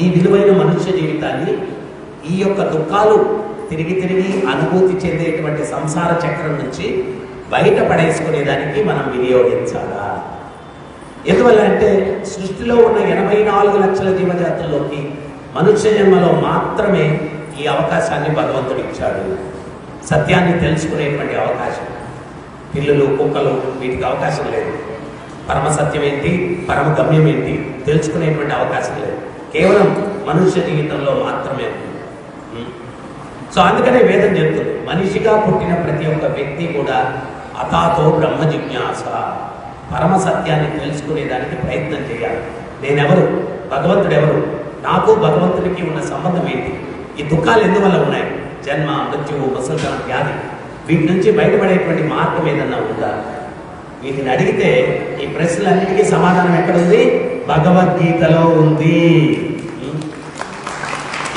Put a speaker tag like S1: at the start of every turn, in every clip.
S1: ఈ విలువైన మనుష్య జీవితాన్ని ఈ యొక్క దుఃఖాలు తిరిగి తిరిగి అనుభూతి చెందేటువంటి సంసార చక్రం నుంచి బయట పడేసుకునేదానికి మనం వినియోగించాలా? ఎందువల్ల అంటే సృష్టిలో ఉన్న ఎనభై నాలుగు లక్షల జీవజాతుల్లోకి మనుష్య జన్మలో మాత్రమే ఈ అవకాశాన్ని భగవంతుడు ఇచ్చాడు. సత్యాన్ని తెలుసుకునేటువంటి అవకాశం. పిల్లులు కుక్కలు వీటికి అవకాశం లేదు. పరమ సత్యం ఏంటి? పరమ గమ్యం ఏంటి? తెలుసుకునేటువంటి అవకాశం లేదు. కేవలం మనుష్య జీవితంలో మాత్రమే ఉంది. సో అందుకనే వేదం చెప్తుంది మనిషిగా పుట్టిన ప్రతి ఒక్క వ్యక్తి కూడా అతాతో బ్రహ్మ జిజ్ఞాస పరమ సత్యాన్ని తెలుసుకునేదానికి ప్రయత్నం చేయాలి. నేనెవరు? భగవంతుడు ఎవరు నాకు భగవంతుడికి ఉన్న సంబంధం ఏంటి? ఈ దుఃఖాలు ఎందువల్ల ఉన్నాయి? జన్మ మృత్యువు ముసల్తనం వ్యాధి. వీటి నుంచి బయటపడేటువంటి మార్గం ఏదన్నా ఉందా? వీటిని అడిగితే ఈ ప్రశ్నలన్నిటికీ సమాధానం ఎక్కడుంది భగవద్గీతలో ఉంది.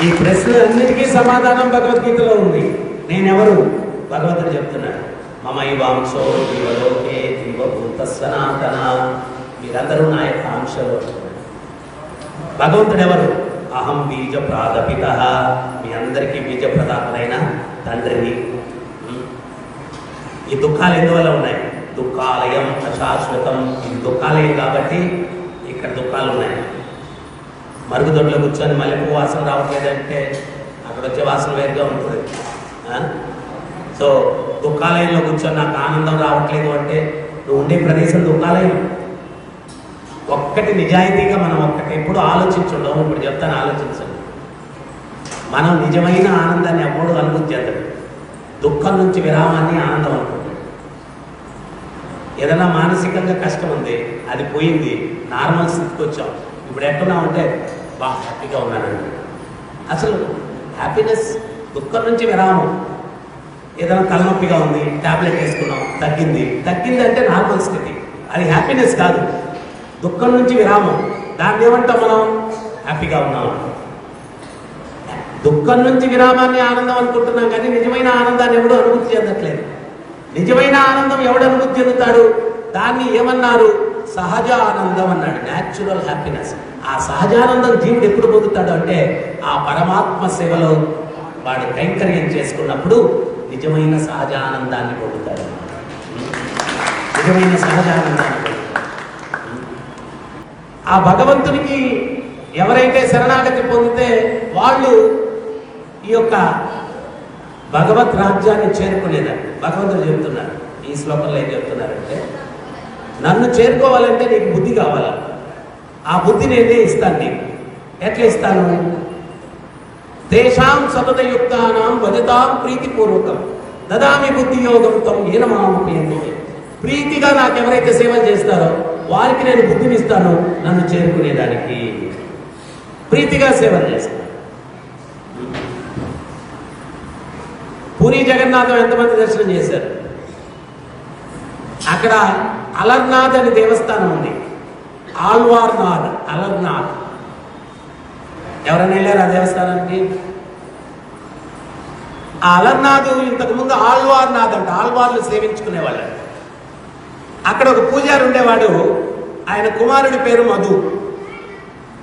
S1: ఈ ప్రశ్నలన్నిటికీ సమాధానం భగవద్గీతలో ఉంది. నేనెవరు? భగవంతుడు చెప్తున్నాడు. మమైవాంశో జీవలోకే జీవభూత సనాతన మీరందరూ నా యొక్క అంశలో భగవంతుడు ఎవరు అహం బీజ ప్రాదపిత మీ అందరికీ బీజ ప్రదాతనైన తండ్రిని. ఈ దుఃఖాలు ఎందువల్ల ఉన్నాయి? దుఃఖాలయం అశాశ్వతం. ఇది దుఃఖాలయం కాబట్టి ఇక్కడ దుఃఖాలు ఉన్నాయి. మరుగుదొడ్లో కూర్చొని మల్లెపూ వాసన రావట్లేదంటే అక్కడ వచ్చే వాసన వేరుగా ఉంటుంది. సో దుఃఖాలయంలో కూర్చొని నాకు ఆనందం రావట్లేదు అంటే నువ్వు ఉండే ప్రదేశం దుఃఖాలయం ఒక్కటి నిజాయితీగా మనం ఒక్కటి ఎప్పుడు ఆలోచించుండవు ఇప్పుడు చెప్తాను ఆలోచించండి. మనం నిజమైన ఆనందాన్ని ఎప్పుడు అనుభూతి చేద్దాం దుఃఖం నుంచి విరామాన్ని ఆనందం అనుకుంటాం. ఏదైనా మానసికంగా కష్టం ఉంది అది పోయింది నార్మల్ స్థితికి వచ్చాం. ఇప్పుడు ఎట్టున్నా ఉంటే బాగా హ్యాపీగా ఉన్నానండి. అసలు హ్యాపీనెస్ దుఃఖం నుంచి విరామం. ఏదైనా తలనొప్పిగా ఉంది టాబ్లెట్ వేసుకున్నాం తగ్గింది. తగ్గింది అంటే నార్మల్ స్థితి. అది హ్యాపీనెస్ కాదు. దుఃఖం నుంచి విరామం. దాన్ని ఏమంటాం మనం? హ్యాపీగా ఉన్నాం. దుఃఖం నుంచి విరామాన్ని ఆనందం అనుకుంటున్నాం కానీ నిజమైన ఆనందాన్ని ఎవడు అనుభూతి చెందట్లేదు. నిజమైన ఆనందం ఎవడు అనుభూతి చెందుతాడు? దాన్ని ఏమన్నారు? సహజ ఆనందం అన్నాడు న్యాచురల్ హ్యాపీనెస్ ఆ సహజానందం జీవుడు ఎప్పుడు పొందుతాడు అంటే ఆ పరమాత్మ సేవలో వాడు కైంకర్యం చేసుకున్నప్పుడు నిజమైన సహజ ఆనందాన్ని పొందుతాడు. నిజమైన సహజ ఆనందాన్ని ఆ భగవంతునికి ఎవరైతే శరణాగతి పొందితే వాళ్ళు ఈ యొక్క భగవత్ రాజ్యాన్ని చేరుకునేదాన్ని. భగవంతుడు చెబుతున్నారు ఈ శ్లోకంలో ఏం చెప్తున్నారంటే నన్ను చేరుకోవాలంటే నీకు బుద్ధి కావాలి? ఆ బుద్ధి నేనే ఇస్తాను నీకు. ఎట్లా ఇస్తాను? తేషాం సతతయుక్తానాం వదతాం ప్రీతిపూర్వకం. దదామి బుద్ధి యోగం తం ప్రీతిగా నాకు ఎవరైతే సేవలు చేస్తారో వారికి నేను బుద్ధిని ఇస్తాను నన్ను చేరుకునేదానికి. ప్రీతిగా సేవలు చేస్తాను. పూరి జగన్నాథం ఎంతమంది దర్శనం చేశారు? అక్కడ అలర్నాథ్ అనే దేవస్థానం ఉంది. ఆల్వార్నాథ్ అలర్నాథ్. ఎవరైనా వెళ్ళారు ఆ దేవస్థానానికి? ఆ అలర్నాథ్ ఇంతకు ముందు ఆల్వార్నాథ్ అంట ఆల్వార్లు సేవించుకునేవాళ్ళు. అక్కడ ఒక పూజారి ఉండేవాడు ఆయన కుమారుడి పేరు మధు.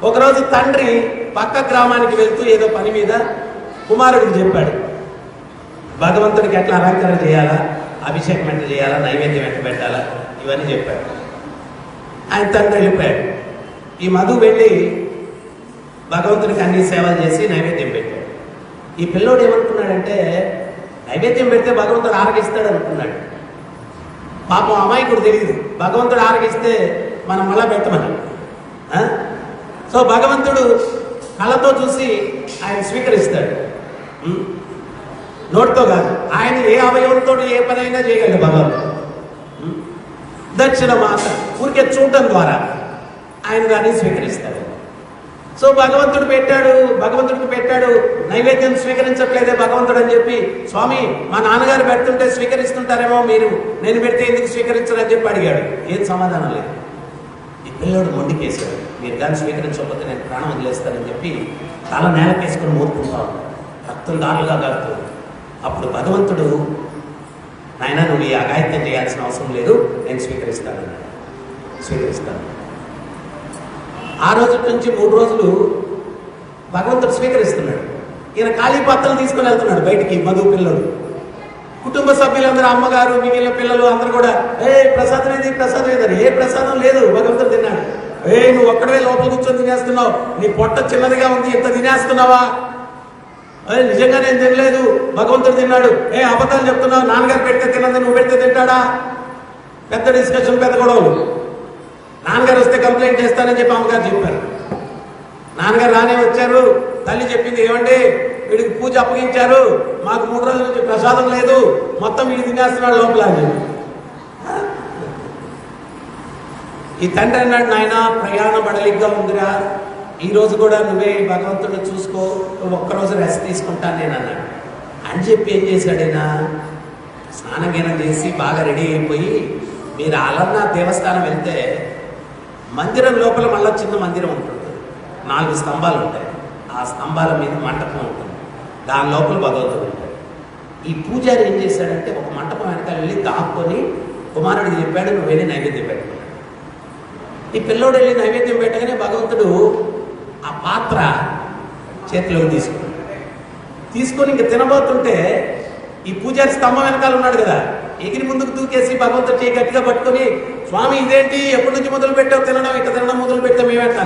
S1: ఒకరోజు తండ్రి పక్క గ్రామానికి వెళ్తూ ఏదో పని మీద కుమారుడికి చెప్పాడు భగవంతుడికి ఎట్లా అలంకరణ చేయాలా? అభిషేకం ఎట్లా చేయాలా? నైవేద్యం ఎట్లా పెట్టాలా? ఇవన్నీ చెప్పాడు. ఆయన తండ్రి వెళ్ళిపోయాడు. ఈ మధు వెళ్ళి భగవంతుడికి అన్ని సేవలు చేసి నైవేద్యం పెట్టాడు. ఈ పిల్లోడు ఏమనుకున్నాడంటే నైవేద్యం పెడితే భగవంతుడు ఆరగిస్తాడు అనుకున్నాడు. పాపం అమాయకుడు తెలియదు భగవంతుడు ఆరగిస్తే మనం మళ్ళా పెట్టమని సో భగవంతుడు కళ్ళతో చూసి ఆయన స్వీకరిస్తాడు. నోటితో కాదు. ఆయన ఏ అవయవంతో ఏ పనైనా చేయగలడు భగవంతుడు. దక్షిణ మాత ఊరికే చూడటం ద్వారా ఆయన దాన్ని స్వీకరిస్తాడు. సో భగవంతుడు పెట్టాడు భగవంతుడికి పెట్టాడు నైవేద్యం స్వీకరించట్లేదే భగవంతుడు అని చెప్పి స్వామి మా నాన్నగారు పెడుతుంటే స్వీకరిస్తుంటారేమో మీరు నేను పెడితే ఎందుకు స్వీకరించరని చెప్పి అడిగాడు. ఏం సమాధానం లేదు. ఈ పిల్లోడు మొండికేశాడు. మీరు కానీ స్వీకరించకపోతే నేను ప్రాణం వదిలేస్తానని చెప్పి తల నేలకేసుకుని మూర్పుకుంటా ఉన్నాడు. రక్తం దారులుగా అప్పుడు భగవంతుడు నాయన నువ్వు ఈ అఘాయిత్యం చేయాల్సిన అవసరం లేదు. నేను స్వీకరిస్తాను. స్వీకరిస్తాను. ఆ రోజు నుంచి మూడు రోజులు భగవంతుడు స్వీకరిస్తున్నాడు. ఈయన ఖాళీ పాత్రలు తీసుకుని వెళ్తున్నాడు బయటికి మధు పిల్లడు కుటుంబ సభ్యులందరూ అమ్మగారు మిగిలిన పిల్లలు అందరూ కూడా ఏ ప్రసాదం ఏది? ప్రసాదం ఏదని ఏ ప్రసాదం లేదు. భగవంతుడు తిన్నాడు. ఏ నువ్వు ఒక్కడే లోపల కూర్చొని తినేస్తున్నావు? నీ పొట్ట చిన్నదిగా ఉంది ఇంత తినేస్తున్నావా? అదే నిజంగా నేను తినలేదు? భగవంతుడు తిన్నాడు. ఏ అబద్ధాలు చెప్తున్నావు? నాన్నగారు పెడితే తిన్నది నువ్వు పెడితే తింటాడా? పెద్ద డిస్కషన్ పెద్ద గొడవలు. నాన్నగారు వస్తే కంప్లైంట్ చేస్తానని చెప్పి అమ్మగారు చెప్పారు. నాన్నగారు రానే వచ్చారు. తల్లి చెప్పింది ఏమండి? వీడికి పూజ అప్పగించారు. మాకు మూడు రోజుల నుంచి ప్రసాదం లేదు. మొత్తం వీడు తినేస్తున్నాడు లోపల. ఈ తండ్రి అన్నాడు నాయన ప్రయాణ బడలిగ్గా ఉందిరా. ఈరోజు కూడా నువ్వే భగవంతుడిని చూసుకో ఒక్కరోజు రెస్ట్ తీసుకుంటాను నేను అన్నాడు అని చెప్పి ఏం చేశాడైనా స్నానగీనం చేసి బాగా రెడీ అయిపోయి మీరు అలన్న దేవస్థానం వెళ్తే మందిరం లోపల మళ్ళీ చిన్న మందిరం ఉంటుంది. నాలుగు స్తంభాలు ఉంటాయి. ఆ స్తంభాల మీద మంటపం ఉంటుంది. దాని లోపల భగవంతుడు ఉంటాడు. ఈ పూజారి ఏం చేశాడంటే ఒక మంటపం వెనకాల వెళ్ళి దాక్కొని కుమారుడికి చెప్పాడు నువ్వు వెళ్ళి నైవేద్యం పెట్టుకున్నాడు ఈ పిల్లోడు వెళ్ళి నైవేద్యం పెట్టగానే భగవంతుడు ఆ పాత్ర చేతిలోకి తీసుకున్నాడు తీసుకొని ఇంక తినబోతుంటే ఈ పూజారి స్తంభం వెనకాల ఉన్నాడు కదా. ఎగిరి ముందుకు దూకేసి భగవంతుడు చేయి గట్టిగా పట్టుకొని స్వామి ఇదేంటి? ఎప్పటి నుంచి మొదలు పెట్టావు? తినడం ఇక తినడం మొదలు పెట్టావు మేమేంట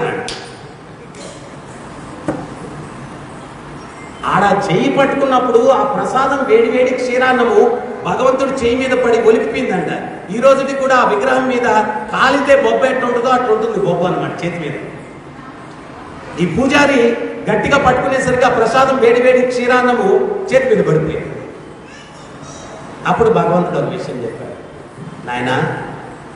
S1: ఆడ చెయ్యి పట్టుకున్నప్పుడు ఆ ప్రసాదం వేడి వేడి క్షీరాన్నము భగవంతుడు చెయ్యి మీద పడి ఒలికిపోయిందంట. ఈ రోజుకి కూడా ఆ విగ్రహం మీద కాలితే బొబ్బ ఎట్లా ఉంటుందో అట్లా ఉంటుంది బొబ్బ అనమాట చేతి మీద. ఈ పూజారి గట్టిగా పట్టుకునేసరికి ఆ ప్రసాదం వేడి వేడి క్షీరాన్నము చేతి మీద పడిపోయింది అప్పుడు భగవంతుడు ఒక విషయం చెప్పాడు. నాయన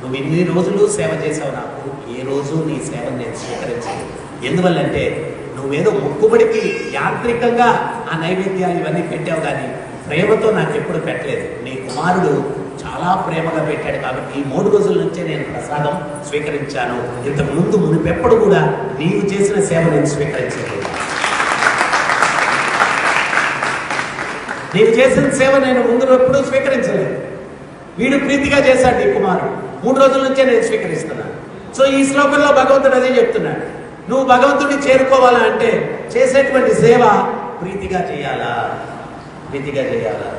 S1: నువ్వు ఇన్ని రోజులు సేవ చేసావు నాకు. ఏ రోజు నీ సేవను నేను స్వీకరించాను ఎందువల్లంటే నువ్వేదో మొక్కుబడికి యాంత్రికంగా ఆ నైవేద్యాలు ఇవన్నీ పెట్టావు కానీ ప్రేమతో నాకు ఎప్పుడు పెట్టలేదు. నీ కుమారుడు చాలా ప్రేమగా పెట్టాడు కాబట్టి ఈ మూడు రోజుల నుంచే నేను ప్రసాదం స్వీకరించాను. ఇంతకు ముందు మునిపెప్పుడు కూడా నీవు చేసిన సేవ నేను స్వీకరించలేదు. నేను చేసిన సేవ నేను ముందు ఎప్పుడూ స్వీకరించలేదు. వీడు ప్రీతిగా చేశాడు ఈ కుమారుడు. మూడు రోజుల నుంచే నేను స్వీకరిస్తున్నాను సో ఈ శ్లోకంలో భగవంతుడు అదే చెప్తున్నాడు. నువ్వు భగవంతుడిని చేరుకోవాలా అంటే చేసేటువంటి సేవ ప్రీతిగా చేయాలా? ప్రీతిగా చేయాలా?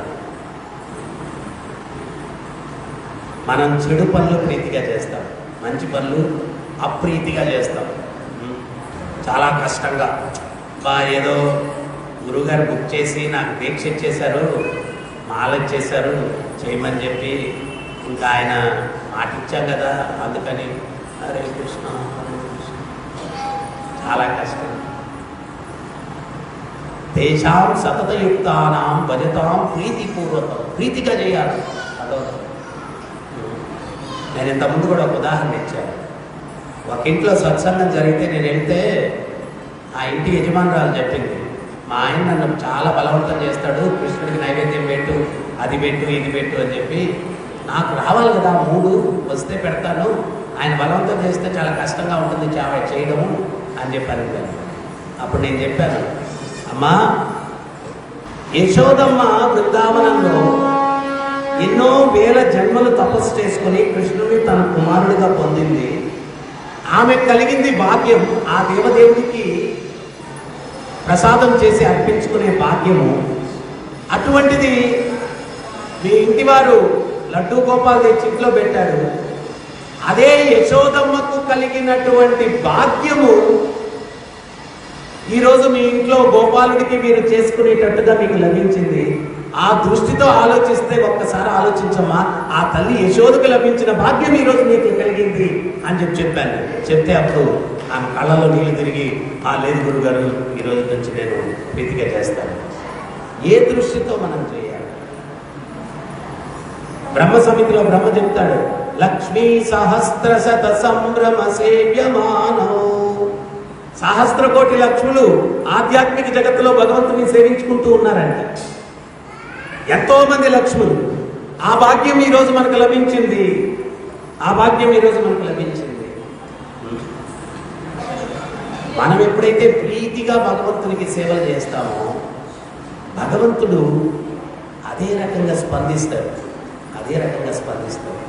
S1: మనం చెడు పనులు ప్రీతిగా చేస్తాం. మంచి పనులు అప్రీతిగా చేస్తాం. చాలా కష్టంగా. బా ఏదో గురుగారు బుక్ చేసి నాకు దీక్ష ఇచ్చేశారు మాలచ్చేశారు చేయమని చెప్పి ఇంకా ఆయన మాట ఇచ్చాం కదా అందుకని హరే కృష్ణ కృష్ణ. చాలా కష్టం. తేషాం సతతయుక్తానాం భజతాం ప్రీతిపూర్వకం. ప్రీతిగా చేయాలి. అదో. నేను ఇంతకుముందు కూడా ఒక ఉదాహరణ ఇచ్చాను ఒక ఇంట్లో సత్సంగం జరిగితే నేను వెళ్తే ఆ ఇంటి యజమానురాలు చెప్పింది మా ఆయన నన్ను చాలా బలవంతం చేస్తాడు కృష్ణుడికి నైవేద్యం పెట్టు అది పెట్టు ఇది పెట్టు అని చెప్పి నాకు రావాలి కదా మూడు వస్తే పెడతాను ఆయన బలవంతం చేస్తే చాలా కష్టంగా ఉంటుంది చాలా చేయడము అని చెప్పాను నేను. అప్పుడు నేను చెప్పాను అమ్మా యశోదమ్మ వృద్ధావనంలో ఎన్నో వేల జన్మలు తపస్సు చేసుకుని కృష్ణుని తన కుమారుడిగా పొందింది. ఆమె కలిగింది భాగ్యం ఆ దేవదేవుడికి ప్రసాదం చేసి అర్పించుకునే భాగ్యము. అటువంటిది మీ ఇంటి వారు లడ్డూ గోపాల్ తెచ్చి ఇంట్లో పెట్టాడు అదే యశోదమ్మకు కలిగినటువంటి భాగ్యము ఈరోజు మీ ఇంట్లో గోపాలుడికి మీరు చేసుకునేటట్టుగా మీకు లభించింది. ఆ దృష్టితో ఆలోచిస్తే ఒక్కసారి ఆలోచించమ్మా ఆ తల్లి యశోదకు లభించిన భాగ్యం ఈరోజు మీకు కలిగింది అని చెప్పి చెప్పాను. చెప్తే అప్పుడు ఆమె కళ్ళలో నీళ్ళు తిరిగి ఆ లేదు గురుగారు ఈ రోజు నుంచి నేను ప్రీతిగా చేస్తాను. ఏ దృష్టితో మనం చేయాలి? బ్రహ్మ సమితిలో బ్రహ్మ చెప్తాడు లక్ష్మీ సహస్ర శత సంభ్రమ సేవ్యమానో. సహస్ర కోటి లక్ష్ములు ఆధ్యాత్మిక జగత్తులో భగవంతుని సేవించుకుంటూ ఉన్నారంట. ఎంతో మంది లక్ష్ములు ఆ భాగ్యం ఈరోజు మనకు లభించింది. ఆ భాగ్యం ఈ రోజు మనకు లభించింది. మనం ఎప్పుడైతే ప్రీతిగా భగవంతునికి సేవలు చేస్తామో భగవంతుడు అదే రకంగా స్పందిస్తాడు. అదే రకంగా స్పందిస్తాడు.